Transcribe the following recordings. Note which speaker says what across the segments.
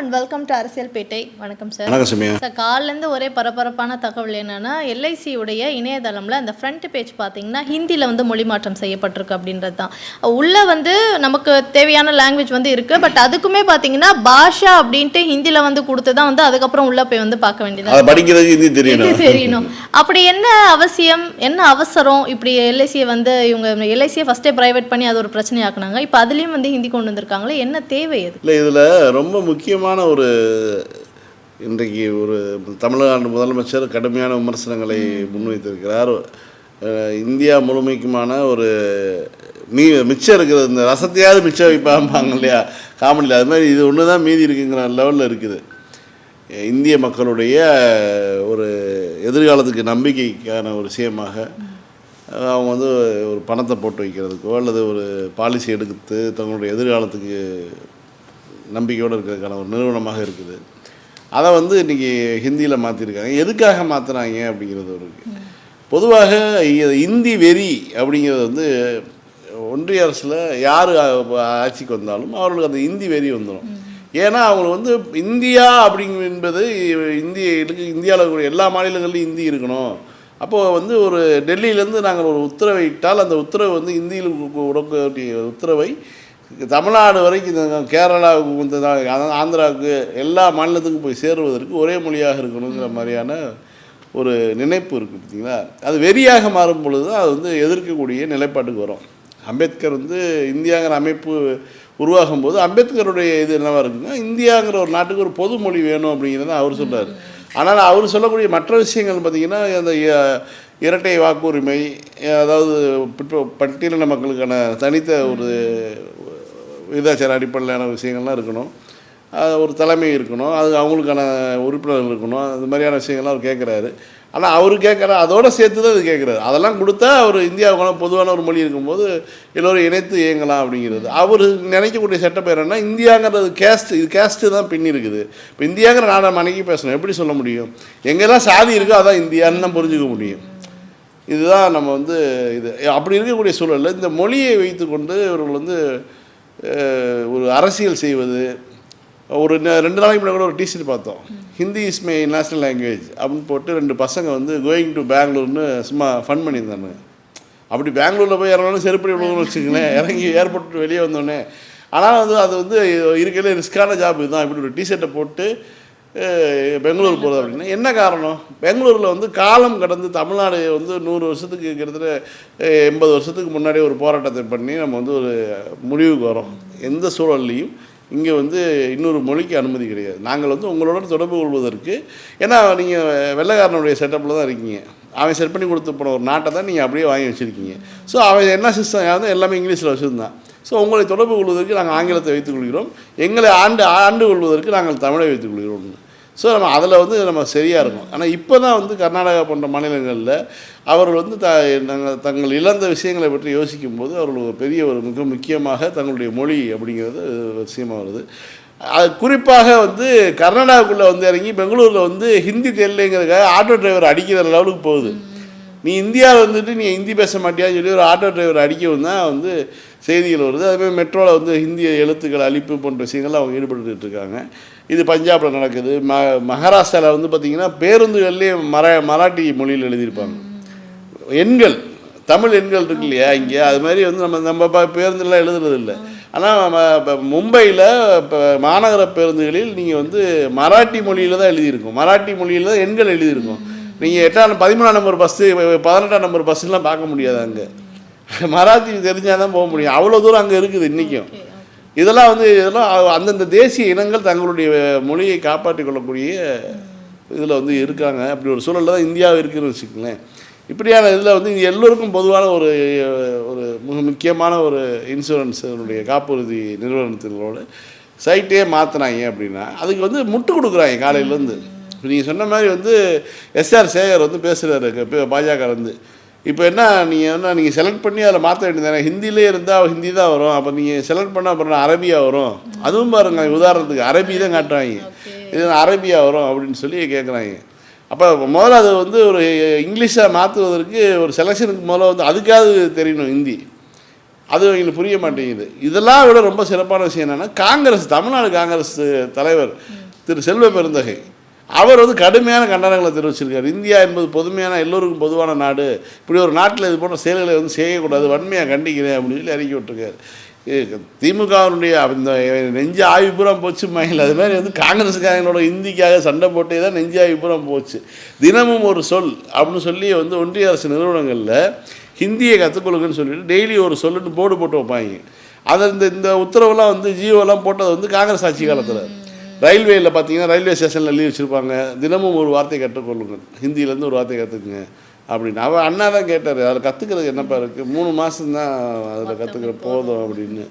Speaker 1: And welcome to அரசியல் பேட்டை வணக்கம் sir
Speaker 2: வணக்கம் சுமியா.
Speaker 1: சார் காலிலேருந்து ஒரே பரபரப்பான தகவல் என்னன்னா எல்ஐசி உடைய இணையதளம்ல அந்த ஃப்ரண்ட் பேஜ் பார்த்தீங்கன்னா ஹிந்தியில் வந்து மொழி மாற்றம் செய்யப்பட்டிருக்கு அப்படின்றது தான் உள்ள வந்து நமக்கு தேவையான லாங்குவேஜ் வந்து இருக்கு பட் அதுக்குமே பார்த்தீங்கன்னா பாஷா அப்படின்ட்டு ஹிந்தியில் வந்து கொடுத்து தான் வந்து அதுக்கப்புறம் உள்ள போய் வந்து பார்க்க வேண்டியதா
Speaker 2: அதை படிக்கிறதுக்கு ஹிந்தி தெரியணும்.
Speaker 1: இது தெரியணும். அப்படி என்ன அவசியம் என்ன அவசரம்? இப்படி எல்ஐசியை வந்து இவங்க எல்ஐசியை ஃபர்ஸ்டே பிரைவேட் பண்ணி அது ஒரு பிரச்சனை ஆக்குனாங்க இப்போ அதுலேயும் வந்து ஹிந்தி கொண்டு வந்திருக்காங்களே என்ன தேவை அது?
Speaker 2: இல்லை இதில் ரொம்ப முக்கியமான ஒரு இன்றைக்கு ஒரு தமிழ்நாடு முதலமைச்சர் கடுமையான விமர்சனங்களை முன்வைத்திருக்கிறார். இந்தியா முழுமைக்குமான ஒரு மீ மிச்சம் இருக்கிறது இந்த ரசத்தையாவது மிச்சம் வைப்பாம்பாங்க இல்லையா? காமெடியில். அது மாதிரி இது ஒன்று தான் மீதி இருக்குங்கிற லெவலில் இருக்குது. இந்திய மக்களுடைய ஒரு எதிர்காலத்துக்கு நம்பிக்கைக்கான ஒரு விஷயமாக அவங்க வந்து ஒரு பணத்தை போட்டு வைக்கிறதுக்கோ அல்லது ஒரு பாலிசி எடுத்து தங்களுடைய எதிர்காலத்துக்கு நம்பிக்கையோடு இருக்கிறதுக்கான ஒரு நிறுவனமாக இருக்குது. அதை வந்து இன்றைக்கி ஹிந்தியில் மாற்றிருக்காங்க எதுக்காக மாற்றுறாங்க அப்படிங்கிறது ஒரு பொதுவாக இந்தி வெறி அப்படிங்கிறது வந்து ஒன்றிய அரசில் யார் ஆட்சிக்கு வந்தாலும் அவர்களுக்கு அந்த இந்தி வெறி வந்துடும் ஏன்னா அவங்க வந்து இந்தியா அப்படிங்க என்பது இந்திய இந்தியாவில் இருக்கக்கூடிய எல்லா மாநிலங்கள்லையும் இந்தி இருக்கணும். அப்போது வந்து ஒரு டெல்லியிலேருந்து நாங்கள் ஒரு உத்தரவை இட்டால் அந்த உத்தரவு வந்து இந்தியில் உடக்கூடிய உத்தரவை தமிழ்நாடு வரைக்கும் இந்த கேரளாவுக்கு அதாவது ஆந்திராவுக்கு எல்லா மாநிலத்துக்கும் போய் சேருவதற்கு ஒரே மொழியாக இருக்கணுங்கிற மாதிரியான ஒரு நினைப்பு இருக்குது பார்த்தீங்களா? அது வெறியாக மாறும் பொழுது தான் அது வந்து எதிர்க்கக்கூடிய நிலைப்பாட்டுக்கு வரும். அம்பேத்கர் வந்து இந்தியாங்கிற அமைப்பு உருவாகும் போது அம்பேத்கருடைய இது என்னவா இருக்குன்னா இந்தியாங்கிற ஒரு நாட்டுக்கு ஒரு பொது மொழி வேணும் அப்படிங்கிறத அவர் சொல்றாரு. ஆனால் அவர் சொல்லக்கூடிய மற்ற விஷயங்கள் பார்த்திங்கன்னா அந்த இரட்டை வாக்குரிமை அதாவது பட்டியலின மக்களுக்கான தனித்த ஒரு விகிதாச்சார அடிப்படையிலான விஷயங்கள்லாம் இருக்கணும். அது ஒரு தலைமை இருக்கணும். அது அவங்களுக்கான உறுப்பினர்கள் இருக்கணும். அது மாதிரியான விஷயங்கள்லாம் அவர் கேட்குறாரு ஆனால் அவர் கேட்குற அதோடு சேர்த்து தான் இது கேட்குறாரு அதெல்லாம் கொடுத்தா அவர் இந்தியாவுக்கான பொதுவான ஒரு மொழி இருக்கும்போது எல்லோரும் இணைத்து இயங்கலாம் அப்படிங்கிறது. அவர் நினைக்கக்கூடிய சட்டம் என்னன்னா இந்தியாங்கிறது கேஸ்ட் இது கேஸ்ட்டு தான் பின்னி இருக்குது. இப்போ இந்தியாங்கிற நாடை மனைக்கி பேசணும். எப்படி சொல்ல முடியும்? எங்கெல்லாம் சாதி இருக்கோ அதான் இந்தியான்னு தான் புரிஞ்சுக்க முடியும். இதுதான் நம்ம வந்து இது. அப்படி இருக்கக்கூடிய சூழலில் இந்த மொழியை வைத்துக்கொண்டு இவர்கள் வந்து ஒரு அரசியல் செய்வது. ஒரு ரெண்டு நாளைக்கு முன்னாடி கூட ஒரு டீச்சர் பார்த்தோம். Hindi is my national language அப்படின்னு போட்டு ரெண்டு பசங்க வந்து கோயிங் டு பெங்களூர்னு சும்மா ஃபன் பண்ணியிருந்தானு அப்படி பெங்களூரில் போய் இறங்கணும் செருப்படி விழுகணும்னு வச்சுக்கங்களேன். இறங்கி ஏர்போர்ட் வெளியே வந்தோடனே. ஆனால் வந்து அது வந்து இருக்கிறதுல ரிஸ்க்கான ஜாப் இதுதான். இப்படி ஒரு டிஷர்ட்டை போட்டு பெங்களூர் போகிறது அப்படின்னா என்ன காரணம்? பெங்களூரில் வந்து காலம் கடந்து தமிழ்நாடு வந்து நூறு வருஷத்துக்கு கிட்டத்தட்ட எண்பது வருஷத்துக்கு முன்னாடி ஒரு போராட்டத்தை பண்ணி நம்ம வந்து ஒரு முடிவுக்கு வரோம். எந்த சூழல்லையும் இங்கே வந்து இன்னொரு மொழிக்கு அனுமதி கிடையாது. நாங்கள் வந்து உங்களோட தொடர்பு கொள்வதற்கு ஏன்னா நீங்கள் வெள்ளைக்காரனுடைய செட்டப்பில் தான் இருக்கீங்க. அவன் செட் பண்ணி கொடுத்து போன ஒரு நாட்டை தான் நீங்கள் அப்படியே வாங்கி வச்சுருக்கீங்க. ஸோ அவன் என்ன சிஸ்டம் யாரும் எல்லாமே இங்கிலீஷில் வச்சுருந்தான். ஸோ உங்களை தொடர்பு கொள்வதற்கு நாங்கள் ஆங்கிலத்தை வைத்துக் கொள்கிறோம். எங்களை ஆண்டு ஆண்டு கொள்வதற்கு நாங்கள் தமிழை வைத்துக் கொள்கிறோம். ஸோ நம்ம அதில் வந்து நம்ம சரியாக இருக்கும் ஆனால் இப்போ தான் வந்து கர்நாடகா போன்ற மாநிலங்களில் அவர்கள் வந்து த நாங்கள் தங்கள் இழந்த விஷயங்களை பற்றி யோசிக்கும் போது அவர்கள் ஒரு பெரிய ஒரு மிக முக்கியமாக தங்களுடைய மொழி அப்படிங்கிறது விஷயமா வருது. அது குறிப்பாக வந்து கர்நாடகாவுக்குள்ளே வந்து இறங்கி பெங்களூரில் வந்து ஹிந்தி தெரியலைங்கிறதுக்காக ஆட்டோ டிரைவர் அடிக்கிற லெவலுக்கு போகுது. நீ இந்தியாவில் வந்துட்டு நீ ஹிந்தி பேச மாட்டியான்னு சொல்லி ஒரு ஆட்டோ டிரைவர் அடிக்கவும் தான் வந்து செய்திகள் வருது. அதுமாதிரி மெட்ரோவில் வந்து ஹிந்தி எழுத்துக்கள் அழிப்பு போன்ற விஷயங்கள்லாம் அவங்க ஈடுபட்டுட்டு இருக்காங்க. இது பஞ்சாபில் நடக்குது. ம மகாராஷ்டிராவில் வந்து பார்த்திங்கன்னா பேருந்துகள்லேயே மர மராட்டி மொழியில் எழுதியிருப்பாங்க. எண்கள் தமிழ் எண்கள் இருக்கு இல்லையா இங்கே? அது மாதிரி வந்து நம்ம நம்ம பேருந்துலாம் எழுதுறது இல்லை ஆனால் மும்பையில் இப்போ மாநகர பேருந்துகளில் நீங்கள் வந்து மராட்டி மொழியில் தான் எழுதியிருக்கும். மராட்டி மொழியில் தான் எண்கள் எழுதியிருக்கும். நீங்கள் எட்டாம் பதிமூணாம் நம்பர் பஸ்ஸு பதினெட்டாம் நம்பர் பஸ்ஸுலாம் பார்க்க முடியாது அங்கே. மராத்தி தெரிஞ்சால் தான் போக முடியும். அவ்வளோ தூரம் அங்கே இருக்குது இன்றைக்கும் இதெல்லாம் வந்து இதெல்லாம் அந்தந்த தேசிய இனங்கள் தங்களுடைய மொழியை காப்பாற்றிக் கொள்ளக்கூடிய இதில் வந்து இருக்காங்க. அப்படி ஒரு சூழலில் தான் இந்தியா இருக்குன்னு வச்சுக்கோங்களேன். இப்படியான இதில் வந்து இது எல்லோருக்கும் பொதுவான ஒரு ஒரு மிக முக்கியமான ஒரு இன்சூரன்ஸுடைய காப்புறுதி நிறுவனத்தினோட சைட்டே மாற்றினாங்க அப்படின்னா அதுக்கு வந்து முட்டு கொடுக்குறாங்க காலையிலேருந்து. இப்போ நீங்கள் சொன்ன மாதிரி வந்து எஸ்ஆர் சேகர் வந்து பேசுகிறாரு பாஜக வந்து. இப்போ என்ன நீங்கள் என்ன நீங்கள் செலக்ட் பண்ணி அதில் மாற்ற வேண்டியதானே ஹிந்திலே இருந்தால் ஹிந்தி தான் வரும். அப்போ நீங்கள் செலக்ட் பண்ணால் அப்புறம் அரபியா வரும்? அதுவும் பாருங்க உதாரணத்துக்கு அரபி தான் காட்டுறாங்க. இது அரபியா வரும் அப்படின்னு சொல்லி கேட்குறாங்க அப்போ முதல்ல அது வந்து ஒரு இங்கிலீஷாக மாற்றுவதற்கு ஒரு செலெக்ஷனுக்கு முதல்ல வந்து அதுக்காவது தெரியணும் ஹிந்தி. அது அவங்களுக்கு புரிய மாட்டேங்குது. இதெல்லாம் விட ரொம்ப சிறப்பான விஷயம் என்னென்னா காங்கிரஸ் தமிழ்நாடு காங்கிரஸ் தலைவர் திரு செல்வ பெருந்தகை. அவர் வந்து கடுமையான கண்டனங்களை தெரிவிச்சிருக்கார். இந்தியா என்பது பொதுமையான எல்லோருக்கும் பொதுவான நாடு. இப்படி ஒரு நாட்டில் இது போன்ற செயல்களை வந்து செய்யக்கூடாது வன்மையாக கண்டிக்கிறேன் அப்படின்னு சொல்லி அறிக்கை விட்டுருக்காரு. திமுகவினுடைய அந்த நெஞ்சு ஆய்வு போச்சு மயில். அது மாதிரி வந்து காங்கிரஸுக்காரங்களோட இந்திக்காக சண்டை போட்டே தான் நெஞ்சு ஆய்வு போச்சு. தினமும் ஒரு சொல் அப்படின்னு சொல்லி வந்து ஒன்றிய அரசு நிறுவனங்களில் ஹிந்தியை கற்றுக்கொள்ளுங்கன்னு சொல்லிட்டு டெய்லி ஒரு சொல்லுன்னு போர்டு போட்டு வைப்பாங்க. அதை இந்த இந்த உத்தரவுலாம் வந்து ஜியோலாம் போட்டது வந்து காங்கிரஸ் ஆட்சி காலத்தில். ரயில்வேயில் பார்த்தீங்கன்னா ரயில்வே ஸ்டேஷனில் எழுதி வச்சுருப்பாங்க. தினமும் ஒரு வார்த்தை கற்றுக்கொள்ளுங்க. ஹிந்தியிலேருந்து ஒரு வார்த்தை கற்றுக்குங்க அப்படின்னு. அவர் அண்ணா தான் கேட்டார் அதில் கற்றுக்கிறதுக்கு என்னப்பா இருக்குது மூணு மாதம்தான் அதில் கற்றுக்கிற போதும். அப்படின்னு.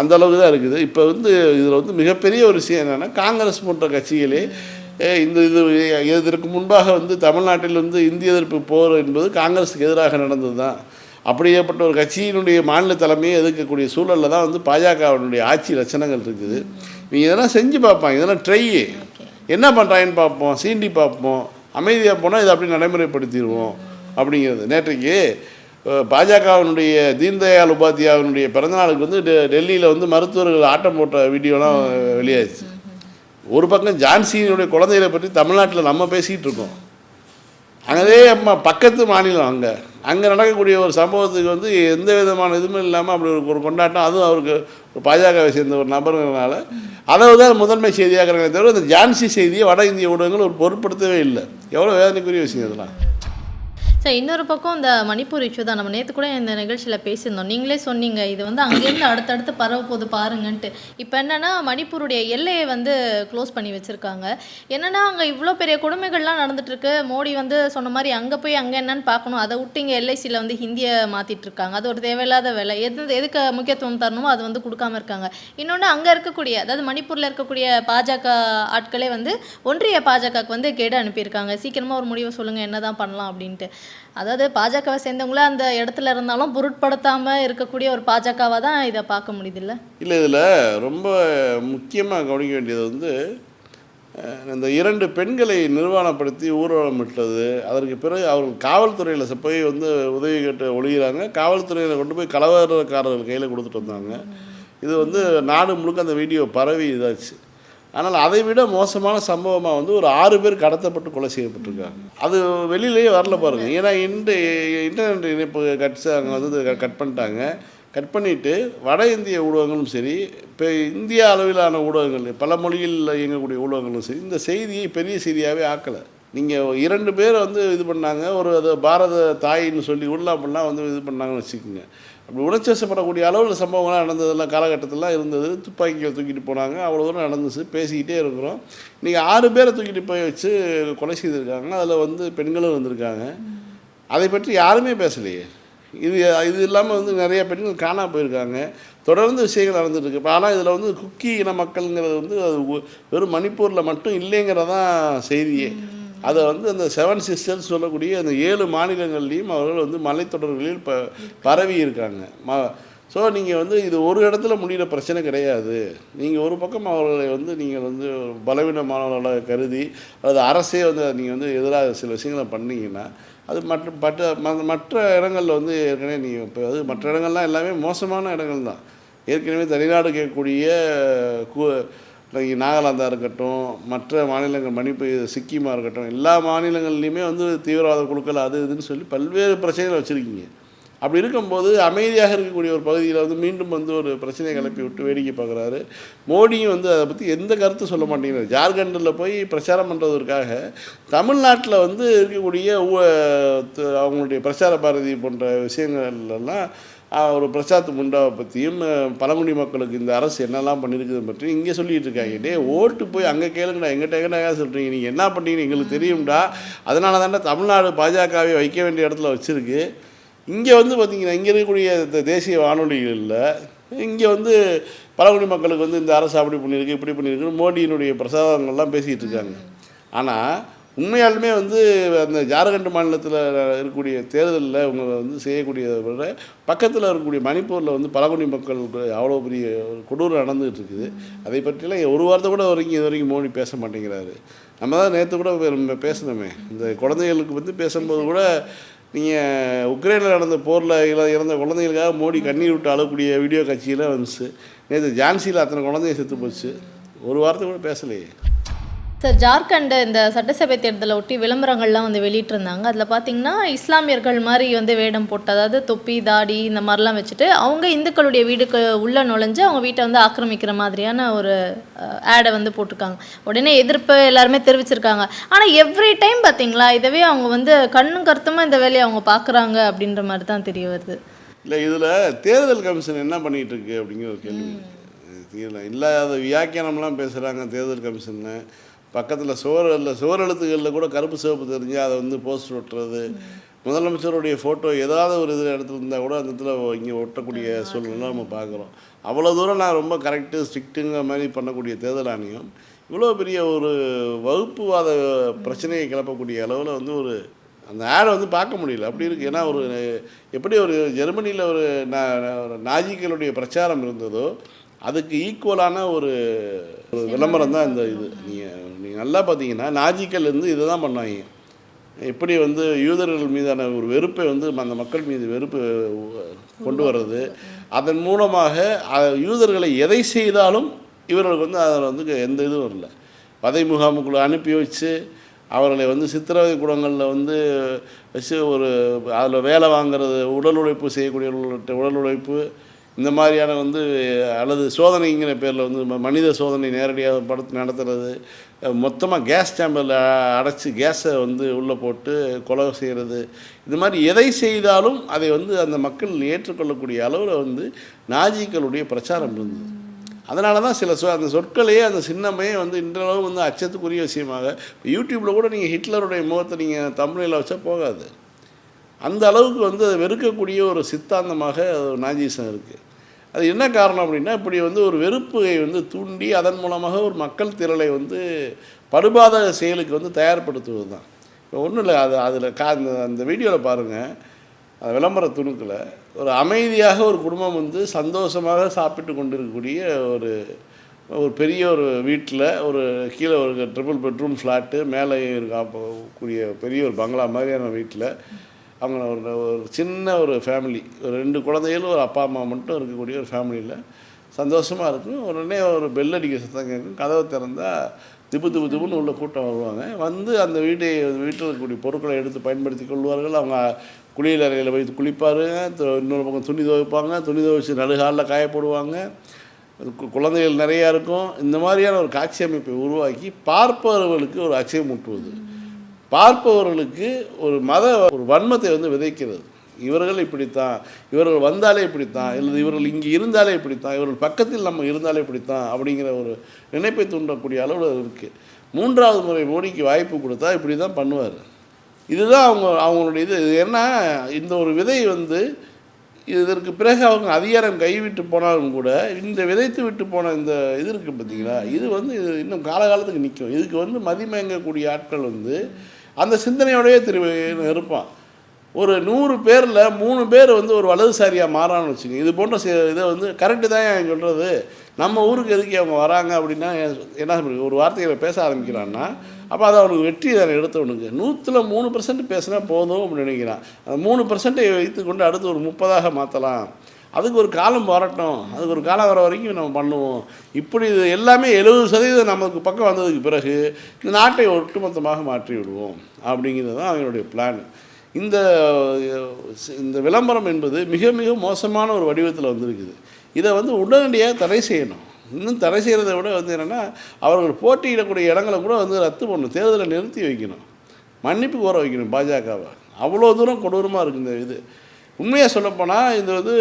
Speaker 2: அந்த அளவுக்கு தான் இருக்குது. இப்போ வந்து இதில் வந்து மிகப்பெரிய ஒரு விஷயம் என்னென்னா காங்கிரஸ் போன்ற கட்சிகளே இந்த இது இதற்கு முன்பாக வந்து தமிழ்நாட்டில் வந்து இந்திய எதிர்ப்பு போர் என்பது காங்கிரஸுக்கு எதிராக நடந்தது தான் அப்படியேப்பட்ட ஒரு கட்சியினுடைய மாநில தலைமையை எதிர்க்கக்கூடிய சூழலில் தான் வந்து பாஜகவினுடைய ஆட்சி லட்சணங்கள் இருக்குது. இவங்க இதெல்லாம் செஞ்சு பார்ப்பாங்க இதெல்லாம் ட்ரை என்ன பண்ணுறாங்கன்னு பார்ப்போம் சீண்டி பார்ப்போம் அமைதியாக போனால் இதை அப்படி நடைமுறைப்படுத்திடுவோம் அப்படிங்கிறது. நேற்றைக்கு பாஜகவினுடைய தீன்தயாள் உபாத்யாவினுடைய பிறந்தநாளுக்கு வந்து டெ டெல்லியில் வந்து மருத்துவர்கள் ஆட்டம் போட்ட வீடியோலாம் வெளியாச்சு ஒரு பக்கம் ஜான்சியினுடைய குழந்தைகளை பற்றி தமிழ்நாட்டில் நம்ம பேசிகிட்டு இருக்கோம். அதே அம்மா பக்கத்து மாநிலம் அங்கே. அங்கே நடக்கக்கூடிய ஒரு சம்பவத்துக்கு வந்து எந்த விதமான இதுவும் இல்லாமல் அப்படி ஒரு ஒரு கொண்டாட்டம். அதுவும் அவருக்கு பாஜகவை சேர்ந்த ஒரு நபருங்கிறனால அதாவது தான் முதன்மை செய்தியாக இருக்கிறாங்க தவிர இந்த ஜான்சி செய்தியை வட இந்திய ஊடகங்கள் ஒரு பொருட்படுத்தவே இல்லை. எவ்வளோ வேதனைக்குரிய விஷயம் இதெல்லாம்.
Speaker 1: சார் இன்னொரு பக்கம் இந்த மணிப்பூர் இஷ்யூ தான். நம்ம நேற்று கூட இந்த நிகழ்ச்சியில் பேசியிருந்தோம். நீங்களே சொன்னீங்க இது வந்து அங்கேருந்து அடுத்தடுத்து பரவ போது பாருங்கன்ட்டு. இப்போ என்னன்னா மணிப்பூருடைய எல்லையை வந்து க்ளோஸ் பண்ணி வச்சுருக்காங்க. என்னென்னா அங்கே இவ்வளோ பெரிய கொடுமைகள்லாம் நடந்துட்டுருக்கு. மோடி வந்து சொன்ன மாதிரி அங்கே போய் அங்கே என்னன்னு பார்க்கணும். அதை விட்டு இங்கே எல்ஐசியில் வந்து ஹிந்தியை மாற்றிட்டு இருக்காங்க. அது ஒரு தேவையில்லாத வேலை. எது எதுக்கு முக்கியத்துவம் தரணுமோ அது வந்து கொடுக்காம இருக்காங்க. இன்னொன்று அங்கே இருக்கக்கூடிய அதாவது மணிப்பூரில் இருக்கக்கூடிய பாஜக ஆட்களே வந்து ஒன்றிய பாஜகவுக்கு வந்து கேடு அனுப்பியிருக்காங்க. சீக்கிரமாக ஒரு முடிவை சொல்லுங்கள் என்ன தான் பண்ணலாம் அப்படின்ட்டு. அதாவது பாஜகவை சேர்ந்தவங்களே அந்த இடத்துல இருந்தாலும் பொருட்படுத்தாமல் இருக்கக்கூடிய ஒரு பாஜகவாக தான் இதை பார்க்க முடியுதுல்ல?
Speaker 2: இல்லை இதில் ரொம்ப முக்கியமாக கவனிக்க வேண்டியது வந்து இந்த இரண்டு பெண்களை நிர்வாணப்படுத்தி ஊர்வலமிட்டது அதற்கு பிறகு அவர்கள் காவல்துறையில் போய் வந்து உதவி கேட்டு ஒழிகிறாங்க. காவல்துறையில் கொண்டு போய் கலவரக்காரர்கள் கையில் கொடுத்துட்டு வந்தாங்க. இது வந்து நாடு முழுக்க அந்த வீடியோ பரவி இதாச்சு. ஆனால் அதை விட மோசமான சம்பவமாக வந்து ஒரு ஆறு பேர் கடத்தப்பட்டு கொலை செய்யப்பட்டிருக்காங்க. அது வெளியிலேயே வரல பாருங்கள் ஏன்னா இன்று இன்டர்நெட் இணைப்பு கட் அங்கே வந்து கட் பண்ணிட்டாங்க. கட் பண்ணிவிட்டு வட இந்திய ஊடகங்களும் சரி இப்போ இந்திய அளவிலான ஊடகங்கள் பல மொழிகளில் இயங்கக்கூடிய ஊடகங்களும் சரி இந்த செய்தியை பெரிய செய்தியாகவே ஆக்கலை. நீங்கள் இரண்டு பேர் வந்து இது பண்ணாங்க. ஒரு அது பாரத தாயின்னு சொல்லி உள்ளாமெல்லாம் வந்து இது பண்ணாங்கன்னு வச்சுக்கோங்க. அப்படி உணர்ச்சப்படக்கூடிய அளவில் சம்பவங்கள்லாம் நடந்ததெல்லாம் காலகட்டத்திலாம் இருந்தது. துப்பாக்கியை தூக்கிட்டு போனாங்க. அவ்வளோ தூரம் நடந்துச்சு. பேசிக்கிட்டே இருக்கிறோம். நீங்கள் ஆறு பேரை தூக்கிட்டு போய் வச்சு கொலை செய்திருக்காங்க. அதில் வந்து பெண்களும் வந்திருக்காங்க அதை பற்றி யாருமே பேசலையே. இது இது இல்லாமல் வந்து நிறைய பெண்கள் காணாம போயிருக்காங்க. தொடர்ந்து விஷயங்கள் நடந்துட்டு இருக்கு. இப்போ ஆனால் இதில் வந்து குக்கி இன மக்கள்ங்கிறது வந்து அது வெறும் மணிப்பூரில் மட்டும் இல்லைங்கிறதான் செய்தியே. அதை வந்து அந்த செவன் சிஸ்டர்ஸ் சொல்லக்கூடிய அந்த ஏழு மாநிலங்கள்லேயும் அவர்கள் வந்து மலைத்தொடர்களில் ப பரவி இருக்காங்க. ம ஸோ நீங்கள் வந்து இது ஒரு இடத்துல முடிகிற பிரச்சனை கிடையாது. நீங்கள் ஒரு பக்கம் அவர்களை வந்து நீங்கள் வந்து பலவீனமானவர்களாக கருதி அல்லது அரசே வந்து நீங்கள் வந்து எதிராக சில விஷயங்களை பண்ணிங்கன்னா அது மற்ற பட்ட ம- மற்ற இடங்களில் வந்து ஏற்கனவே நீங்கள் இப்போ அது மற்ற இடங்கள்லாம் எல்லாமே மோசமான இடங்கள் தான் ஏற்கனவே தனிநாடு கேட்கக்கூடிய இன்றைக்கி நாகாலாந்தாக இருக்கட்டும் மற்ற மாநிலங்கள் மணிப்பு சிக்கிமாக இருக்கட்டும் எல்லா மாநிலங்கள்லையுமே வந்து தீவிரவாத குழுக்கள் அது இதுன்னு சொல்லி பல்வேறு பிரச்சனைகள் வச்சுருக்கீங்க. அப்படி இருக்கும்போது அமைதியாக இருக்கக்கூடிய ஒரு பகுதியில் வந்து மீண்டும் வந்து ஒரு பிரச்சனையை கிளப்பி விட்டு வேடிக்கை பார்க்குறாரு. மோடியும் வந்து அதை பற்றி எந்த கருத்தும் சொல்ல மாட்டேங்கிறார். ஜார்க்கண்டில் போய் பிரச்சாரம் பண்ணுறதற்காக தமிழ்நாட்டில் வந்து இருக்கக்கூடிய அவங்களுடைய பிரச்சார பாரதி போன்ற விஷயங்கள்லாம் ஒரு பிரசாத் முண்டாவை பற்றியும் பழங்குடி மக்களுக்கு இந்த அரசு என்னெல்லாம் பண்ணியிருக்குது பற்றி இங்கே சொல்லிகிட்டு இருக்காங்க. டே ஓட்டு போய் அங்கே கேளுங்கடா எங்கிட்ட எங்கிட்ட சொல்கிறீங்க நீங்கள் என்ன பண்ணீங்கன்னு எங்களுக்கு தெரியும்டா. அதனால தானே தமிழ்நாடு பாஜகவை வைக்க வேண்டிய இடத்துல வச்சுருக்கு. இங்கே வந்து பார்த்தீங்கன்னா இங்கே இருக்கக்கூடிய இந்த தேசிய வானொலிகளில் இங்கே வந்து பழங்குடி மக்களுக்கு வந்து இந்த அரசு அப்படி பண்ணியிருக்கு இப்படி பண்ணியிருக்கு மோடியினுடைய பிரசாதங்கள்லாம் பேசிகிட்டு இருக்காங்க. ஆனால் உண்மையாலுமே வந்து அந்த ஜார்க்கண்ட் மாநிலத்தில் இருக்கக்கூடிய தேர்தலில் இவங்க வந்து செய்யக்கூடியதை விட பக்கத்தில் இருக்கக்கூடிய மணிப்பூரில் வந்து பழங்குடி மக்களுக்கு அவ்வளோ பெரிய ஒரு கொடூரம் நடந்துகிட்டு இருக்குது அதை பற்றிலாம் ஒரு வாரத்தை கூட வரைக்கும் இது வரைக்கும் மோடி பேச மாட்டேங்கிறாரு. நம்ம தான் நேற்று கூட நம்ம பேசணுமே இந்த குழந்தைகளுக்கு வந்து பேசும்போது கூட நீங்கள் உக்ரைனில் நடந்த போரில் இறந்த குழந்தைகளுக்காக மோடி கண்ணீர் விட்டு அழக்கூடிய வீடியோ காட்சியெல்லாம் வந்துச்சு. நேற்று ஜான்சியில் அத்தனை குழந்தைய செத்து போச்சு. ஒரு வாரத்தை கூட பேசலையே.
Speaker 1: சார் ஜார்க்கண்ட் இந்த சட்டசபை தேர்தலை ஒட்டி விளம்பரங்கள்லாம் வந்து வெளியிட்டிருந்தாங்க. அதில் பார்த்தீங்கன்னா இஸ்லாமியர்கள் மாதிரி வந்து வேடம் போட்டு அதாவது தொப்பி தாடி இந்த மாதிரிலாம் வச்சுட்டு அவங்க இந்துக்களுடைய வீடுக்கு உள்ளே நுழைஞ்சு அவங்க வீட்டை வந்து ஆக்கிரமிக்கிற மாதிரியான ஒரு ஆடை வந்து போட்டிருக்காங்க. உடனே எதிர்ப்பு எல்லாருமே தெரிவிச்சிருக்காங்க. ஆனால் எவ்ரி டைம் பார்த்தீங்களா இதவே அவங்க வந்து கண்ணும் கருத்துமாக இந்த வேலையை அவங்க பார்க்குறாங்க அப்படின்ற மாதிரி தான் தெரிய வருது.
Speaker 2: இல்லை இதில் தேர்தல் கமிஷன் என்ன பண்ணிகிட்டு இருக்கு அப்படிங்கிற ஒரு கேள்வி. இல்லாத வியாக்கியானம்லாம் பேசுகிறாங்க தேர்தல் கமிஷன்னு. பக்கத்தில் சுவரில் சுவரெழுத்துகளில் கூட கருப்பு சிவப்பு தெரிஞ்சு அதை வந்து போஸ்டர் ஒட்டுறது முதலமைச்சருடைய ஃபோட்டோ ஏதாவது ஒரு இது இடத்துல இருந்தால் கூட அந்த இடத்துல இங்கே ஒட்டக்கூடிய சூழ்நிலை நம்ம பார்க்குறோம். அவ்வளோ தூரம் நான் ரொம்ப கரெக்டு ஸ்ட்ரிக்ட்டுங்கிற மாதிரி பண்ணக்கூடிய தேர்தல் ஆணையம் இவ்வளோ பெரிய ஒரு வகுப்புவாத பிரச்சனையை கிளப்பக்கூடிய அளவில் வந்து ஒரு அந்த ஆடை வந்து பார்க்க முடியல. அப்படி இருக்குது ஏன்னா ஒரு எப்படி ஒரு ஜெர்மனியில் ஒரு நாஜிக்களுடைய பிரச்சாரம் இருந்ததோ அதுக்கு ஈக்குவலான ஒரு ஒரு விளம்பரம் தான் இந்த இது. நீங்கள் நீங்கள் நல்லா பார்த்தீங்கன்னா நாஜிக்கல் இருந்து இதை தான் பண்ணாங்க எப்படி வந்து யூதர்கள் மீதான ஒரு வெறுப்பை வந்து அந்த மக்கள் மீது வெறுப்பு கொண்டு வர்றது. அதன் மூலமாக யூதர்களை எதை செய்தாலும் இவர்களுக்கு வந்து அதில் வந்து எந்த இதுவும் வரல பதவி முகாமுக்குள்ளே அனுப்பி வச்சு அவர்களை வந்து சித்திரவதை கூடங்களில் வந்து வச்சு ஒரு அதில் வேலை வாங்குறது உடல் உழைப்பு செய்யக்கூடியவர்கள்ட்ட உடல் உழைப்பு இந்த மாதிரியான வந்து அல்லது சோதனைங்கிற பேரில் வந்து ம- மனித சோதனை நேரடியாக படுத்து நடத்துறது மொத்தமாக கேஸ் சேம்பரில் அடைச்சி கேஸை வந்து உள்ளே போட்டு கொலை செய்கிறது இது மாதிரி எதை செய்தாலும் அதை வந்து அந்த மக்கள் ஏற்றுக்கொள்ளக்கூடிய அளவில் வந்து நாஜிக்களுடைய பிரச்சாரம் இருந்தது. அதனால தான் சில சொ அந்த சொற்களையே அந்த சின்னமே வந்து இன்றளவு வந்து அச்சத்துக்குரிய விஷயமாக யூடியூப்பில் கூட நீங்கள் ஹிட்லருடைய முகத்தை நீங்கள் தமிழில் வச்சா போகாது. அந்த அளவுக்கு வந்து அதை வெறுக்கக்கூடிய ஒரு சித்தாந்தமாக நாஜீசம் இருக்குது அது என்ன காரணம் அப்படின்னா இப்படி வந்து ஒரு வெறுப்பை வந்து தூண்டி அதன் மூலமாக ஒரு மக்கள் திரளை வந்து படுபாத செயலுக்கு வந்து தயார்படுத்துவது தான் இப்போ ஒன்றும் இல்லை அது அதில் கா அந்த அந்த வீடியோவில் பாருங்கள் அந்த விளம்பர துணுக்கில் ஒரு அமைதியாக ஒரு குடும்பம் வந்து சந்தோஷமாக சாப்பிட்டு கொண்டிருக்கக்கூடிய ஒரு ஒரு பெரிய ஒரு வீட்டில் ஒரு கீழே ஒரு ட்ரிபிள் பெட்ரூம் ஃப்ளாட்டு மேலே இருக்கா கூடிய பெரிய ஒரு பங்களா மாதிரியான வீட்டில் அவங்க ஒரு ஒரு சின்ன ஒரு ஃபேமிலி ஒரு ரெண்டு குழந்தைகளும் ஒரு அப்பா அம்மா மட்டும் இருக்கக்கூடிய ஒரு ஃபேமிலியில் சந்தோஷமாக இருக்கும். உடனே ஒரு பெல் அடிக்க சத்தம் கேட்கும். கதவை திறந்தால் திப்பு திப்பு திப்புன்னு உள்ள கூட்டம் வருவாங்க. வந்து அந்த வீட்டை வீட்டில் இருக்கக்கூடிய பொருட்களை எடுத்து பயன்படுத்தி கொள்வார்கள். அவங்க குளியல் அறையில் வைத்து குளிப்பார். இன்னொரு பக்கம் துணி துவைப்பாங்க. துணி துவைச்சு நடுகாலில் காய போடுவாங்க. கு- குழந்தைகள் நிறையா இருக்கும். இந்த மாதிரியான ஒரு காட்சி அமைப்பை உருவாக்கி பார்ப்பவர்களுக்கு ஒரு அச்சயம் ஊட்டுவது. பார்ப்பவர்களுக்கு ஒரு மத ஒரு வன்மத்தை வந்து விதைக்கிறது. இவர்கள் இப்படித்தான் இவர்கள் வந்தாலே இப்படித்தான் இல்லை இவர்கள் இங்கே இருந்தாலே இப்படித்தான் இவர்கள் பக்கத்தில் நம்ம இருந்தாலே இப்படித்தான் அப்படிங்கிற ஒரு நினைப்பை தூண்டக்கூடிய அளவில் இருக்குது மூன்றாவது முறை மோடிக்கு வாய்ப்பு கொடுத்தா இப்படி தான் பண்ணுவார். இதுதான் அவங்க அவங்களுடைய இது. ஏன்னா இந்த ஒரு விதை வந்து இதற்கு பிறகு அவங்க அதிகாரம் கைவிட்டு போனாலும் கூட இந்த விதைத்து விட்டு போன இந்த இது இருக்குது பார்த்தீங்களா இது வந்து இது இன்னும் காலகாலத்துக்கு நிற்கும் இதுக்கு வந்து மதிமயங்கக்கூடிய ஆட்கள் வந்து அந்த சிந்தனையோடயே திரு இருப்பான் ஒரு நூறு பேரில் மூணு பேர் வந்து ஒரு வலதுசாரியாக மாறான்னு வச்சுங்க இது போன்ற இதை வந்து கரெக்டு தான் என் சொல்கிறது நம்ம ஊருக்கு எதுக்கு அவங்க வராங்க அப்படின்னா என்ன ஒரு வார்த்தைகளை பேச ஆரம்பிக்கிறான்னா அப்போ அதை அவனுக்கு வெற்றி தானே எடுத்தவனுக்கு நூற்றில் மூணு பர்சன்ட் பேசினா போதும் அப்படின்னு நினைக்கிறான். அந்த மூணு பர்சன்ட்டை வைத்துக்கொண்டு அடுத்து ஒரு முப்பதாக மாற்றலாம் அதுக்கு ஒரு காலம் வரட்டும். அதுக்கு ஒரு காலம் வர வரைக்கும் நம்ம பண்ணுவோம். இப்படி இது எல்லாமே எழுபது சதவீதம் நமக்கு பக்கம் வந்ததுக்கு பிறகு இந்த நாட்டை ஒட்டுமொத்தமாக மாற்றி விடுவோம். அப்படிங்கிறது தான் அவங்களுடைய பிளான் இந்த இந்த விளம்பரம் என்பது மிக மிக மோசமான ஒரு வடிவத்தில் வந்திருக்குது. இதை வந்து உடனடியாக தடை செய்யணும். இன்னும் தடை செய்கிறத விட வந்து என்னென்னா அவர்கள் போட்டியிடக்கூடிய இடங்களை கூட வந்து ரத்து பண்ணணும். தேர்தலை நிறுத்தி வைக்கணும். மன்னிப்பு கோர வைக்கணும் பாஜகவை. அவ்வளோ தூரம் கொடூரமாக இருக்குது இந்த இது. உண்மையாக சொல்லப்போனால் இது வந்து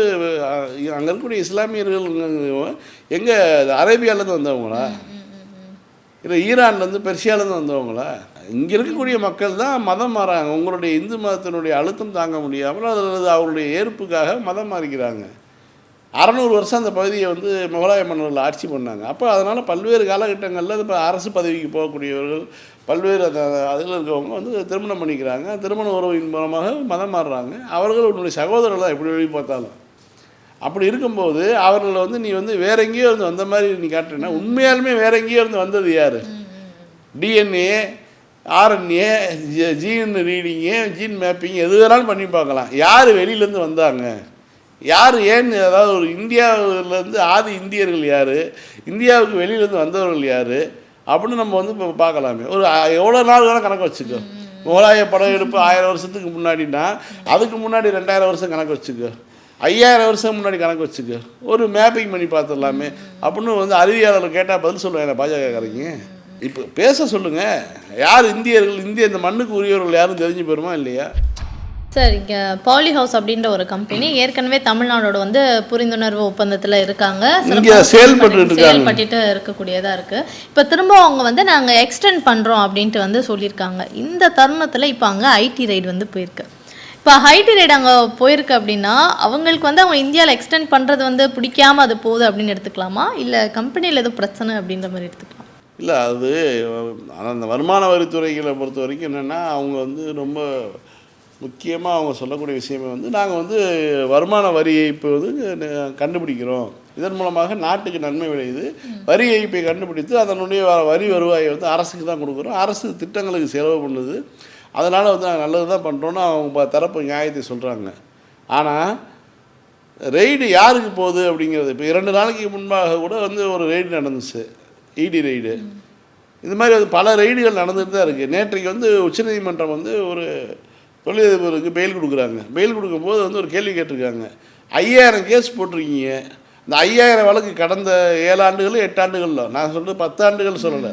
Speaker 2: அங்கே இருக்கக்கூடிய இஸ்லாமியர்கள் எங்கே அரேபியாவிலேருந்து வந்தவங்களா? இல்லை ஈரான்லேருந்து பெர்ஷியாலேருந்து வந்தவங்களா? இங்கே இருக்கக்கூடிய மக்கள் தான் மதம் மாறாங்க. உங்களுடைய இந்து மதத்தினுடைய அழுத்தம் தாங்க முடியாமல் அல்லது அவருடைய ஏற்புக்காக மதம் மாறிக்கிறாங்க. அறநூறு வருஷம் அந்த பகுதியை வந்து முகலாய மன்னர்கள் ஆட்சி பண்ணாங்க. அப்போ அதனால் பல்வேறு காலகட்டங்களில் இப்போ அரசு பதவிக்கு போகக்கூடியவர்கள் பல்வேறு அந்த அதில் இருக்கவங்க வந்து திருமணம் பண்ணிக்கிறாங்க. திருமண உறவின் மூலமாக மதம் மாறுறாங்க. அவர்கள் உன்னுடைய சகோதரர்கள் தான் எப்படி வழி பார்த்தாலும் அப்படி இருக்கும்போது அவர்களை வந்து நீ வந்து வேற எங்கேயோ இருந்து வந்த மாதிரி நீ காட்டுறேன்னா உண்மையாலுமே வேற எங்கேயோ இருந்து வந்தது யார்? டிஎன்ஏ ஆர்என்ஏ ஜீன் ரீடிங்கு ஜீன் மேப்பிங் எது வேணாலும் பண்ணி பார்க்கலாம். யார் வெளியிலேருந்து வந்தாங்க? யார் ஏன்னு அதாவது ஒரு இந்தியாவிலேருந்து ஆதி இந்தியர்கள் யார் இந்தியாவுக்கு வெளியிலேருந்து வந்தவர்கள் யார் அப்படின்னு நம்ம வந்து இப்போ பார்க்கலாமே. ஒரு எவ்வளோ நாள் வேணால் கணக்கு வச்சுக்கோ. முகலாய படையெடுப்பு ஆயிரம் வருஷத்துக்கு முன்னாடினா அதுக்கு முன்னாடி ரெண்டாயிரம் வருஷம் கணக்கு வச்சுக்கோ. ஐயாயிரம் வருஷம் முன்னாடி கணக்கு வச்சுக்கோ. ஒரு மேப்பிங் பண்ணி பார்த்துடலாமே. அப்படின்னு வந்து அறிவியலாளர் கேட்டால் பதில் சொல்லுவேன் பாஜகக்காரங்க? இப்போ பேச சொல்லுங்கள் யார் இந்தியர்கள் இந்திய இந்த மண்ணுக்கு உரியவர்கள் யாரும் தெரிஞ்சு போயிருமா இல்லையா?
Speaker 1: சார் இங்கே பாலி ஹவுஸ் அப்படின்ற ஒரு கம்பெனி ஏற்கனவே தமிழ்நாடோட வந்து புரிந்துணர்வு ஒப்பந்தத்தில் இருக்காங்க.
Speaker 2: செயல்பட்டு
Speaker 1: செயல்பட்டுட்டு இருக்கக்கூடியதாக இருக்குது இப்போ திரும்ப அவங்க வந்து நாங்கள் எக்ஸ்டெண்ட் பண்ணுறோம் அப்படின்ட்டு வந்து சொல்லியிருக்காங்க. இந்த தருணத்தில் இப்போ அங்கே ஐடி ரைடு வந்து போயிருக்கு. இப்போ ஐடி ரைடு அங்கே போயிருக்கு அப்படின்னா அவங்களுக்கு வந்து அவங்க இந்தியாவில் எக்ஸ்டெண்ட் பண்ணுறது வந்து பிடிக்காம அது போகுது அப்படின்னு எடுத்துக்கலாமா? இல்லை கம்பெனியில் எதுவும் பிரச்சனை அப்படின்ற மாதிரி எடுத்துக்கலாம்?
Speaker 2: இல்லை அது அந்த வருமான வரித்துறைகளை பொறுத்த வரைக்கும் என்னென்னா அவங்க வந்து ரொம்ப முக்கியமாக அவங்க சொல்லக்கூடிய விஷயமே வந்து நாங்கள் வந்து வருமான வரி ஏய்ப்பை வந்து கண்டுபிடிக்கிறோம். இதன் மூலமாக நாட்டுக்கு நன்மை விளையுது. வரி ஏய்ப்பை கண்டுபிடித்து அதனுடைய வரி வருவாயை வந்து அரசுக்கு தான் கொடுக்குறோம். அரசு திட்டங்களுக்கு செலவு பண்ணுது. அதனால் வந்து நாங்கள் நல்லது தான் பண்ணுறோன்னு அவங்க தரப்பு நியாயத்தை சொல்கிறாங்க ஆனால் ரெய்டு யாருக்கு போகுது அப்படிங்கிறது இப்போ இரண்டு நாளைக்கு முன்பாக கூட வந்து ஒரு ரெய்டு நடந்துச்சு. இடி ரெய்டு. இது மாதிரி வந்து பல ரெய்டுகள் நடந்துட்டு தான் இருக்குது நேற்றைக்கு வந்து உச்சநீதிமன்றம் வந்து ஒரு தொழிலதிபருக்கு பெயில் கொடுக்குறாங்க. பெயில் கொடுக்கும்போது வந்து ஒரு கேள்வி கேட்டிருக்காங்க. ஐயாயிரம் கேஸ் போட்டிருக்கீங்க. இந்த ஐயாயிரம் வழக்கு கடந்த ஏழு ஆண்டுகள் எட்டு ஆண்டுகளில். நான் சொல்கிறது பத்து ஆண்டுகள் சொல்லலை.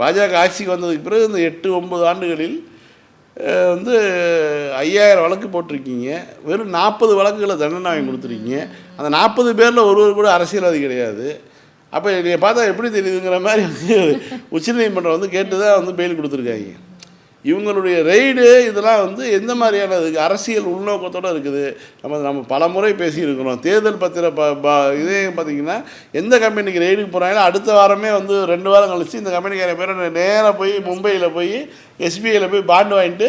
Speaker 2: பாஜக ஆட்சிக்கு வந்ததுக்கு பிறகு இந்த எட்டு ஒன்பது ஆண்டுகளில் வந்து ஐயாயிரம் வழக்கு போட்டிருக்கீங்க. வெறும் நாற்பது வழக்குகளை தண்டனை வாங்கி கொடுத்துருக்கீங்க. அந்த நாற்பது பேரில் ஒருவர் கூட அரசியல்வாதி கிடையாது. அப்போ நீங்கள் பார்த்தா எப்படி தெரியுதுங்கிற மாதிரி வந்து உச்சநீதிமன்றம் வந்து கேட்டு தான் வந்து பெயில் கொடுத்துருக்காங்க. இவங்களுடைய ரெய்டு இதெல்லாம் வந்து எந்த மாதிரியான இதுக்கு அரசியல் உள்நோக்கத்தோடு இருக்குது. நம்ம நம்ம பல முறை பேசியிருக்கிறோம். தேர்தல் பத்திர ப ப இதே பார்த்தீங்கன்னா எந்த கம்பெனிக்கு ரெய்டுக்கு போகிறாங்களோ அடுத்த வாரமே வந்து ரெண்டு வாரம் கழிச்சு இந்த கம்பெனிக்கார பேரை நேராக போய் மும்பையில் போய் எஸ்பிஐயில் போய் பாண்டு வாங்கிட்டு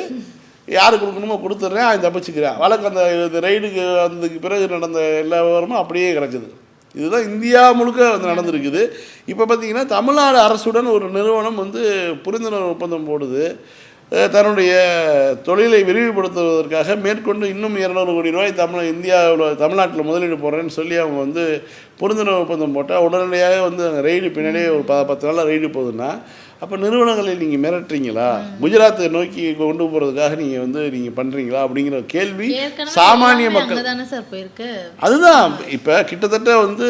Speaker 2: யார் கொடுக்கணுமோ கொடுத்துட்றேன் அவன் தப்பிச்சுக்கிறேன். வழக்கு அந்த இந்த ரெய்டுக்கு வந்ததுக்கு பிறகு நடந்த எல்லா விவரமும் அப்படியே கிடக்குது. இதுதான் இந்தியா முழுக்க வந்து நடந்திருக்குது. இப்போ பார்த்திங்கன்னா தமிழ்நாடு அரசுடன் ஒரு நிறுவனம் வந்து புரிந்துணர்வு ஒப்பந்தம் போடுது. தன்னுடைய தொழிலை விரிவுபடுத்துவதற்காக மேற்கொண்டு இன்னும் இரநூறு கோடி ரூபாய் தமிழ் இந்தியாவில் தமிழ்நாட்டில் முதலீடு போடுறேன்னு சொல்லி அவங்க வந்து புரிந்துணர்வு ஒப்பந்தம் போட்டால் உடனடியாக வந்து அந்த ரெய்டு பின்னாடியே ஒரு ப பத்து நாளில் ரெய்டு போகுதுன்னா அப்போ நிறுவனங்களை நீங்கள் மிரட்டுறீங்களா? குஜராத்தை நோக்கி கொண்டு போகிறதுக்காக நீங்கள் வந்து நீங்கள் பண்ணுறீங்களா அப்படிங்கிற கேள்வி சாமானிய மக்கள். அதுதான். இப்போ கிட்டத்தட்ட வந்து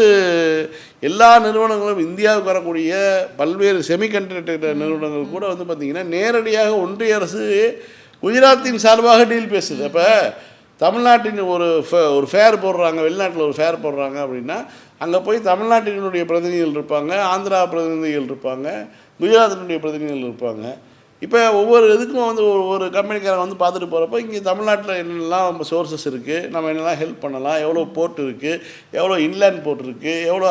Speaker 2: எல்லா நிறுவனங்களும் இந்தியாவுக்கு வரக்கூடிய பல்வேறு செமிகண்டக்டர் நிறுவனங்கள் கூட வந்து பார்த்திங்கன்னா நேரடியாக ஒன்றிய அரசு குஜராத்தின் சார்பாக டீல் பேசுது. அப்போ தமிழ்நாட்டின் ஒரு ஃபே- ஒரு ஃபேர் போடுறாங்க வெளிநாட்டில் ஒரு ஃபேர் போடுறாங்க அப்படின்னா அங்கே போய் தமிழ்நாட்டினுடைய பிரதிநிதிகள் இருப்பாங்க ஆந்திரா பிரதிநிதிகள் இருப்பாங்க குஜராத்தினுடைய பிரதிநிதிகள் இருப்பாங்க. இப்போ ஒவ்வொரு இதுக்கும் வந்து ஒவ்வொரு கம்பெனிக்காரன் கம்பெனிக்காரங்க வந்து பார்த்துட்டு போகிறப்ப இங்கே தமிழ்நாட்டில் என்னென்னலாம் நம்ம சோர்சஸ் இருக்குது நம்ம என்னெல்லாம் ஹெல்ப் பண்ணலாம் எவ்வளோ போர்ட் இருக்குது எவ்வளோ இன்லேண்ட் போர்ட் இருக்குது எவ்வளோ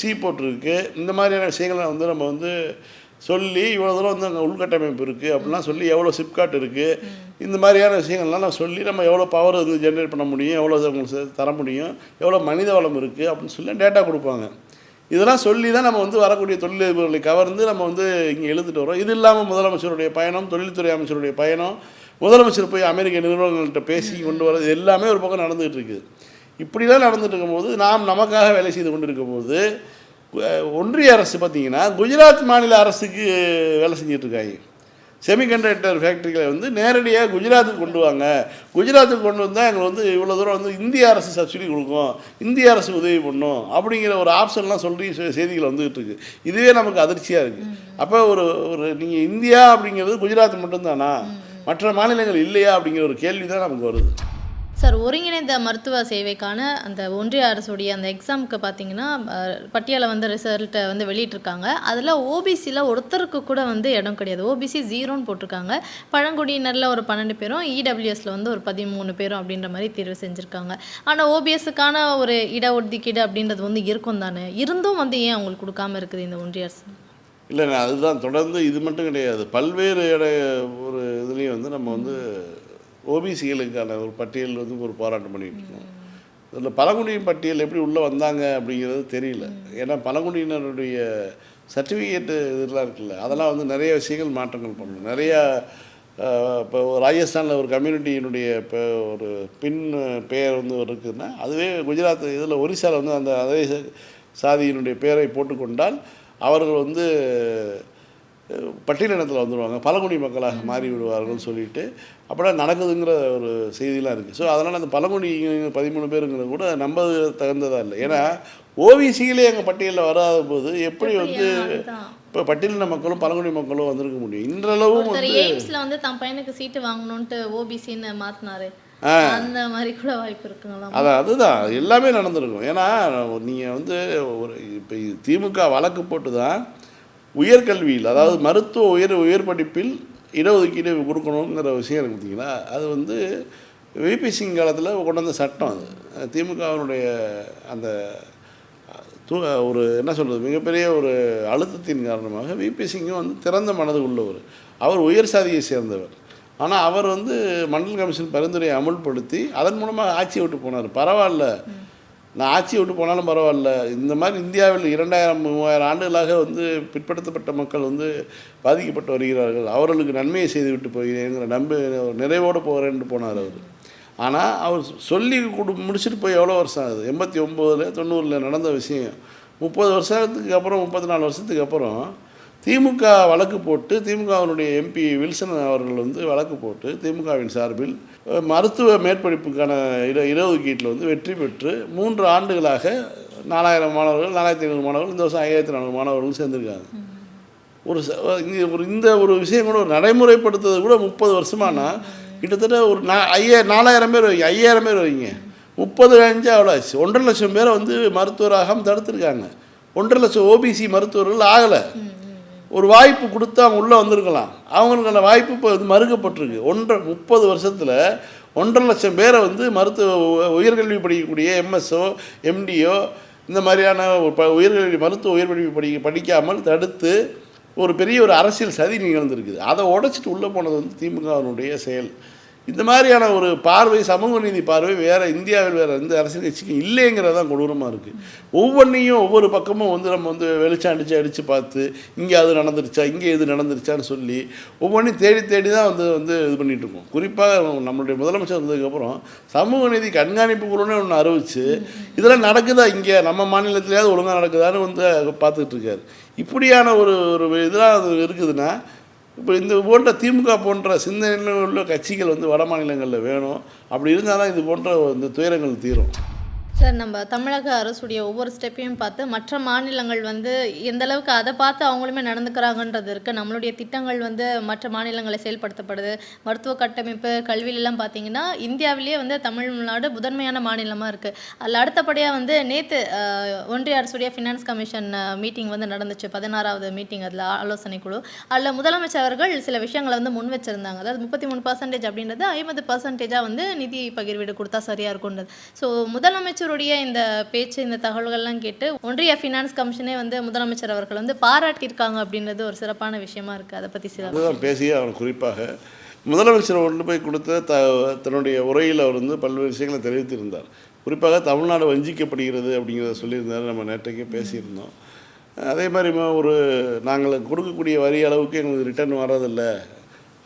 Speaker 2: சீ போர்ட் இருக்குது இந்த மாதிரியான விஷயங்களை வந்து நம்ம வந்து சொல்லி இவ்வளோ தூரம் வந்து அங்கே உள்கட்டமைப்பு இருக்குது அப்படிலாம் சொல்லி எவ்வளோ சிப்காட் இருக்குது இந்த மாதிரியான விஷயங்கள்லாம் நான் சொல்லி நம்ம எவ்வளோ பவர் வந்து ஜென்ரேட் பண்ண முடியும் எவ்வளோ உங்களுக்கு தர முடியும் எவ்வளோ மனித வளம் இருக்குது அப்படின்னு சொல்லி டேட்டா கொடுப்பாங்க. இதெல்லாம் சொல்லி தான் நம்ம வந்து வரக்கூடிய தொழிலதிபர்களை கவர்ந்து நம்ம வந்து இங்கே எழுதிட்டு வரோம் இது இல்லாமல் முதலமைச்சருடைய பயணம் தொழில்துறை அமைச்சருடைய பயணம் முதலமைச்சர் போய் அமெரிக்க நிறுவனங்கள்கிட்ட பேசி கொண்டு வரது எல்லாமே ஒரு பக்கம் நடந்துகிட்டு இருக்குது. இப்படிலாம் நடந்துட்டு இருக்கும்போது நாம் நமக்காக வேலை செய்து கொண்டு இருக்கும்போது ஒன்றிய அரசு பார்த்திங்கன்னா குஜராத் மாநில அரசுக்கு வேலை செஞ்சிட்ருக்காங்க செமிகண்டக்டர் ஃபேக்ட்ரிகளை வந்து நேரடியாக குஜராத்துக்கு கொண்டு வாங்க. குஜராத்துக்கு கொண்டு வந்தால் எங்களுக்கு வந்து இவ்வளோ தூரம் வந்து இந்திய அரசு சப்சிடி கொடுக்கும். இந்திய அரசு உதவி பண்ணும். அப்படிங்கிற ஒரு ஆப்ஷன்லாம் சொல்லி செய்திகள் வந்துகிட்டு இருக்கு. இதுவே நமக்கு அதிர்ச்சியாக இருக்குது அப்போ ஒரு ஒரு நீங்கள் இந்தியா அப்படிங்கிறது குஜராத் மட்டும்தானா? மற்ற மாநிலங்கள் இல்லையா அப்படிங்கிற ஒரு கேள்வி தான் நமக்கு வருது.
Speaker 1: சார் ஒருங்கிணைந்த மருத்துவ சேவைக்கான அந்த ஒன்றிய அரசுடைய அந்த எக்ஸாமுக்கு பார்த்தீங்கன்னா பட்டியலை வந்து ரிசல்ட்டை வந்து வெளியிட்டிருக்காங்க. அதில் ஓபிசியில் ஒருத்தருக்கு கூட வந்து இடம் கிடையாது. ஓபிசி ஜீரோன்னு போட்டிருக்காங்க. பழங்குடியினரில் ஒரு பன்னெண்டு பேரும் இடபிள்யூஎஸில் வந்து ஒரு பதிமூணு பேரும் அப்படின்ற மாதிரி தேர்வு செஞ்சுருக்காங்க. ஆனால் ஓபிஎஸ்ஸுக்கான ஒரு இட ஒதுக்கீடு அப்படின்றது வந்து இருக்கும் தானே? இருந்தும் வந்து ஏன் அவங்களுக்கு கொடுக்காம இருக்குது இந்த ஒன்றிய அரசு?
Speaker 2: இல்லை அதுதான். தொடர்ந்து இது மட்டும் கிடையாது. பல்வேறு இட ஒரு இதுலேயும் வந்து நம்ம வந்து ஓபிசிகளுக்கான ஒரு பட்டியல் வந்து ஒரு போராட்டம் பண்ணிகிட்டு இருக்கோம். இதில் பழங்குடியின் பட்டியல் எப்படி உள்ளே வந்தாங்க அப்படிங்கிறது தெரியல. ஏன்னா பழங்குடியினருடைய சர்டிஃபிகேட்டு இதெல்லாம் இருக்குல்ல அதெல்லாம் வந்து நிறைய விஷயங்கள் மாற்றங்கள் பண்ணணும். நிறையா இப்போ ராஜஸ்தானில் ஒரு கம்யூனிட்டியினுடைய இப்போ ஒரு பின் பெயர் வந்து ஒரு இருக்குதுன்னா அதுவே குஜராத் இதில் ஒரிசாவில் வந்து அந்த அதே சாதியினுடைய பெயரை போட்டுக்கொண்டால் அவர்கள் வந்து பட்டியலினத்தில் வந்துடுவாங்க பழங்குடி மக்களாக மாறி விடுவார்கள்னு சொல்லிட்டு அப்படிலாம் நடக்குதுங்கிற ஒரு செய்திலாம் இருக்குது ஸோ அதனால் அந்த பழங்குடி பதிமூணு பேருங்கிறது கூட நம்ப தகுந்ததாக இல்லை. ஏன்னா ஓபிசிகளே எங்கள் பட்டியலில் வராத போது எப்படி வந்து. இப்போ பட்டியலின மக்களும் பழங்குடி மக்களும் வந்திருக்க முடியும்? இன்றளவும் வந்து
Speaker 1: எய்ம்ஸ்ல வந்து தன் பையனுக்கு சீட்டு வாங்கணும்ட்டு ஓபிசின்னு மாத்தினாரு. அந்த மாதிரி கூட வாய்ப்பு இருக்குங்களா?
Speaker 2: அதான் அதுதான். எல்லாமே நடந்திருக்கும். ஏன்னா நீங்கள் வந்து ஒரு இப்போ திமுக வழக்கு போட்டு தான் உயர்கல்வியில் அதாவது மருத்துவ உயர் உயர் படிப்பில் இடஒதுக்கீடு கொடுக்கணுங்கிற விஷயம் இருக்கு பார்த்தீங்களா? அது வந்து விபி சிங் காலத்தில் கொண்டு வந்த சட்டம் அது. திமுகவினுடைய அந்த தூ ஒரு என்ன சொல்கிறது மிகப்பெரிய ஒரு அழுத்தத்தின் காரணமாக விபி சிங்கும் வந்து திறந்த மனது உள்ளவர் அவர் உயர் சாதியை சேர்ந்தவர். ஆனால் அவர் வந்து மண்டல் கமிஷன் பரிந்துரையை அமுல்படுத்தி அதன் மூலமாக ஆட்சியை விட்டு போனார். பரவாயில்ல. நான் ஆட்சியை விட்டு போனாலும் பரவாயில்ல. இந்த மாதிரி இந்தியாவில் இரண்டாயிரம் மூவாயிரம் ஆண்டுகளாக வந்து பிற்படுத்தப்பட்ட மக்கள் வந்து பாதிக்கப்பட்டு வருகிறார்கள். அவர்களுக்கு நன்மையை செய்து விட்டு போகிறேங்கிற நம்ப நிறைவோடு போகிறேன்னு போனார் அவர். ஆனால் அவர் சொல்லி கொடு முடிச்சுட்டு போய் எவ்வளோ வருஷம் ஆகுது? எண்பத்தி ஒம்போதில் தொண்ணூறில் நடந்த விஷயம். முப்பது வருஷத்துக்கு அப்புறம் முப்பத்தி நாலு வருஷத்துக்கு அப்புறம் திமுக வழக்கு போட்டு திமுகவினுடைய எம்பி வில்சன் அவர்கள் வந்து வழக்கு போட்டு திமுகவின் சார்பில் மருத்துவ மேற்படிப்புக்கான இட இடஒதுக்கீட்டில் வந்து வெற்றி பெற்று மூன்று ஆண்டுகளாக நாலாயிரம் மாணவர்கள் நாலாயிரத்தி ஐநூறு மாணவர்கள் இந்த வருஷம் ஐயாயிரத்தி நானூறு மாணவர்கள் சேர்ந்துருக்காங்க. ஒரு ச- ஒரு இந்த ஒரு விஷயம் கூட ஒரு நடைமுறைப்படுத்துறது கூட முப்பது வருஷமானா கிட்டத்தட்ட ஒரு நா ஐயா நாலாயிரம் பேர் வைங்க ஐயாயிரம் பேர் வைங்க. முப்பது அஞ்சு அவ்வளோ ஆச்சு. ஒன்றரை லட்சம் பேரை வந்து மருத்துவராகாமல் தடுத்துருக்காங்க. ஒன்றரை லட்சம் ஓபிசி மருத்துவர்கள் ஆகலை. ஒரு வாய்ப்பு கொடுத்து அவங்க உள்ளே வந்திருக்கலாம். அவங்களுக்கான வாய்ப்பு இப்போ வந்து மறுக்கப்பட்டிருக்கு. ஒன்றரை முப்பது வருஷத்தில் ஒன்றரை லட்சம் பேரை வந்து மருத்துவ உ- உயர்கல்வி படிக்கக்கூடிய எம்எஸ்ஓ எம்டிஓ இந்த மாதிரியான உயர்கல்வி மருத்துவ உயர்கல்வி படி படிக்காமல் தடுத்து ஒரு பெரிய ஒரு அரசியல் சதி நிகழ்ந்திருக்குது. அதை உடைச்சிட்டு உள்ளே போனது வந்து திமுகவினுடைய செயல். இந்த மாதிரியான ஒரு பார்வை சமூக நீதி பார்வை வேறு இந்தியாவில் வேறு எந்த அரசியல் கட்சிக்கும் இல்லைங்கிறது தான் கொடூரமாக இருக்குது ஒவ்வொன்றையும் ஒவ்வொரு பக்கமும் வந்து நம்ம வந்து வெளிச்சம் அடித்து அடித்து பார்த்து இங்கே அது நடந்துருச்சா இங்கே இது நடந்துருச்சான்னு சொல்லி ஒவ்வொன்றையும் தேடி தேடி தான் வந்து வந்து இது பண்ணிகிட்டு இருக்கோம். குறிப்பாக நம்மளுடைய முதலமைச்சர் வந்ததுக்கப்புறம் சமூக நீதி கண்காணிப்பு குழுன்னு ஒன்று அறிவிச்சு இதெல்லாம் நடக்குதா இங்கே? நம்ம மாநிலத்திலேயாவது ஒழுங்காக நடக்குதான்னு வந்து பார்த்துக்கிட்டு இருக்காரு. இப்படியான ஒரு ஒரு இதெல்லாம் அது இருக்குதுன்னா இப்போ இந்த போன்ற திமுக போன்ற சிந்தனையில் உள்ள கட்சிகள் வந்து வட மாநிலங்களில் வேணும். அப்படி இருந்தால் தான் இது போன்ற இந்த துயரங்கள் தீரும்.
Speaker 1: சார் நம்ம தமிழக அரசுடைய ஒவ்வொரு ஸ்டெப்பையும் பார்த்து மற்ற மாநிலங்கள் வந்து எந்த அளவுக்கு அதை பார்த்து அவங்களுமே நடந்துக்கிறாங்கன்றது இருக்குது நம்மளுடைய திட்டங்கள் வந்து மற்ற மாநிலங்களை செயல்படுத்தப்படுது. மருத்துவ கட்டமைப்பு கல்வியிலலாம் பார்த்தீங்கன்னா இந்தியாவிலேயே வந்து தமிழ்நாடு முதன்மையான மாநிலமாக இருக்குது அதில் அடுத்தபடியாக வந்து நேற்று ஒன்றிய அரசுடைய ஃபினான்ஸ் கமிஷன் மீட்டிங் வந்து நடந்துச்சு. பதினாறாவது மீட்டிங் அதில் ஆலோசனை குழு. அதில் முதலமைச்சர் அவர்கள் சில விஷயங்களை வந்து முன் வச்சுருந்தாங்க. அதாவது முப்பத்தி மூணு பர்சன்டேஜ் அப்படின்றது ஐம்பது பர்சன்டேஜாக வந்து நிதி பகிர்வீடு கொடுத்தா சரியாக இருக்கும்ன்றது. ஸோ முதலமைச்சர் அமைச்சருடைய இந்த பேச்சு இந்த தகவல்கள்லாம் கேட்டு ஒன்றிய ஃபினான்ஸ் கமிஷனே வந்து முதலமைச்சர் அவர்கள் வந்து பாராட்டியிருக்காங்க அப்படின்றது ஒரு சிறப்பான விஷயமா இருக்குது அதை பற்றி சில
Speaker 2: பேசிய அவர் குறிப்பாக முதலமைச்சர் கொண்டு போய் கொடுத்த த தன்னுடைய உரையில் அவர் வந்து பல்வேறு விஷயங்களை தெரிவித்திருந்தார். குறிப்பாக தமிழ்நாடு வஞ்சிக்கப்படுகிறது அப்படிங்கிறத சொல்லியிருந்தார். நம்ம நேற்றைக்கே பேசியிருந்தோம். அதே மாதிரி ஒரு நாங்கள் கொடுக்கக்கூடிய வரி அளவுக்கு எங்களுக்கு ரிட்டர்ன் வர்றதில்லை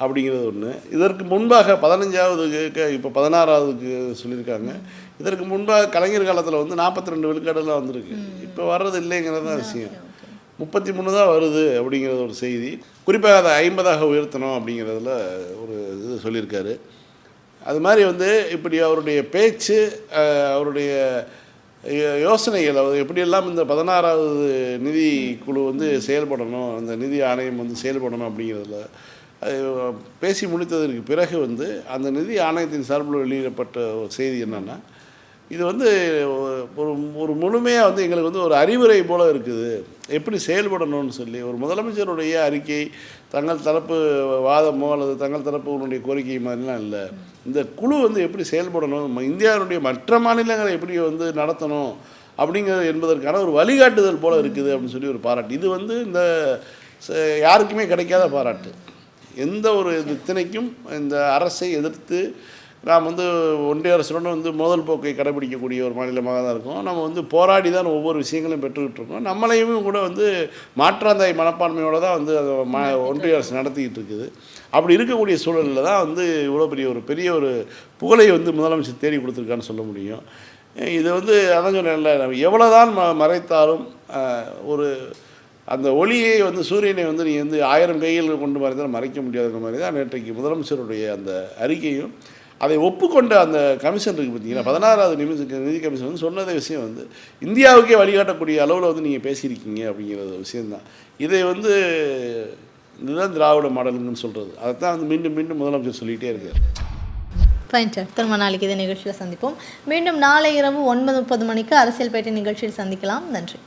Speaker 2: அப்படிங்கிறது ஒன்று இதற்கு முன்பாக பதினஞ்சாவது இப்போ பதினாறாவதுக்கு சொல்லியிருக்காங்க. இதற்கு முன்பாக கலைஞர் காலத்தில் வந்து நாற்பத்தி ரெண்டு விழுக்காடெல்லாம் வந்திருக்கு. இப்போ வர்றது இல்லைங்கிறது தான் விஷயம். முப்பத்தி மூணு தான் வருது அப்படிங்கிறது ஒரு செய்தி. குறிப்பாக அதை ஐம்பதாக உயர்த்தணும் அப்படிங்கிறதுல ஒரு இது சொல்லியிருக்காரு. அது மாதிரி வந்து இப்படி அவருடைய பேச்சு அவருடைய யோசனைகள் அவர் எப்படியெல்லாம் இந்த பதினாறாவது நிதி குழு வந்து செயல்படணும் அந்த நிதி ஆணையம் வந்து செயல்படணும் அப்படிங்கிறதுல அது பேசி முடித்ததற்கு பிறகு வந்து அந்த நிதி ஆணையத்தின் சார்பில் வெளியிடப்பட்ட ஒரு செய்தி என்னென்னா இது வந்து ஒரு- ஒரு முழுமையாக வந்து எங்களுக்கு வந்து ஒரு அறிவுரை போல் இருக்குது. எப்படி செயல்படணும்னு சொல்லி ஒரு முதலமைச்சருடைய அறிக்கை தங்கள் தரப்பு வாதமோ அல்லது தங்கள் தரப்புடைய கோரிக்கை மாதிரிலாம் இல்லை. இந்த குழு வந்து எப்படி செயல்படணும் இந்தியாவுடைய இந்தியாவினுடைய மற்ற மாநிலங்களை எப்படி வந்து நடத்தணும் அப்படிங்கிறது என்பதற்கான ஒரு வழிகாட்டுதல் போல் இருக்குது அப்படின்னு சொல்லி ஒரு பாராட்டு. இது வந்து இந்த யாருக்குமே கிடைக்காத பாராட்டு. எந்த ஒரு திணைக்கும் இந்த அரசை எதிர்த்து நாம் வந்து ஒன்றிய அரசுடன் வந்து மோதல் போக்கை கடைபிடிக்கக்கூடிய ஒரு மாநிலமாக தான் இருக்கும். நம்ம வந்து போராடி தான் ஒவ்வொரு விஷயங்களையும் பெற்றுக்கிட்டு இருக்கோம். நம்மளையும் கூட வந்து மாற்றாந்தாய் மனப்பான்மையோடு தான் வந்து அதை ம ஒன்றிய அரசு நடத்திக்கிட்டு இருக்குது. அப்படி இருக்கக்கூடிய சூழலில் தான் வந்து இவ்வளோ பெரிய ஒரு பெரிய ஒரு புகழை வந்து முதலமைச்சர் தேடி கொடுத்துருக்கான்னு சொல்ல முடியும். இது வந்து அதான் சொன்னேன்ல எவ்வளோ தான் ம மறைத்தாலும் ஒரு அந்த ஒளியை வந்து சூரியனை வந்து நீ வந்து ஆயிரம் கையில் கொண்டு மறைந்தால் மறைக்க முடியாதுங்கிற மாதிரி தான் நேற்றைக்கு முதலமைச்சருடைய அந்த அறிக்கையும் அதை ஒப்புக்கொண்ட அந்த கமிஷன் இருக்குது பார்த்தீங்கன்னா பதினாறாவது நிமிஷம் நிதி கமிஷன் வந்து சொன்னதே விஷயம் வந்து இந்தியாவுக்கே வழிகாட்டக்கூடிய அளவில் வந்து நீங்கள் பேசியிருக்கீங்க அப்படிங்கிறது விஷயந்தான் இதை வந்து இதுதான் திராவிட மாடலுங்கன்னு சொல்கிறது அதைத்தான் வந்து மீண்டும் மீண்டும் முதலமைச்சர் சொல்லிகிட்டே இருக்கார்.
Speaker 1: ஃபைன் சார் திரும்ப நாளைக்கு இதே நிகழ்ச்சியில் சந்திப்போம். மீண்டும் நாளை இரவு ஒன்பது முப்பது மணிக்கு அரசியல் பேட்டை நிகழ்ச்சியில் சந்திக்கலாம். நன்றி.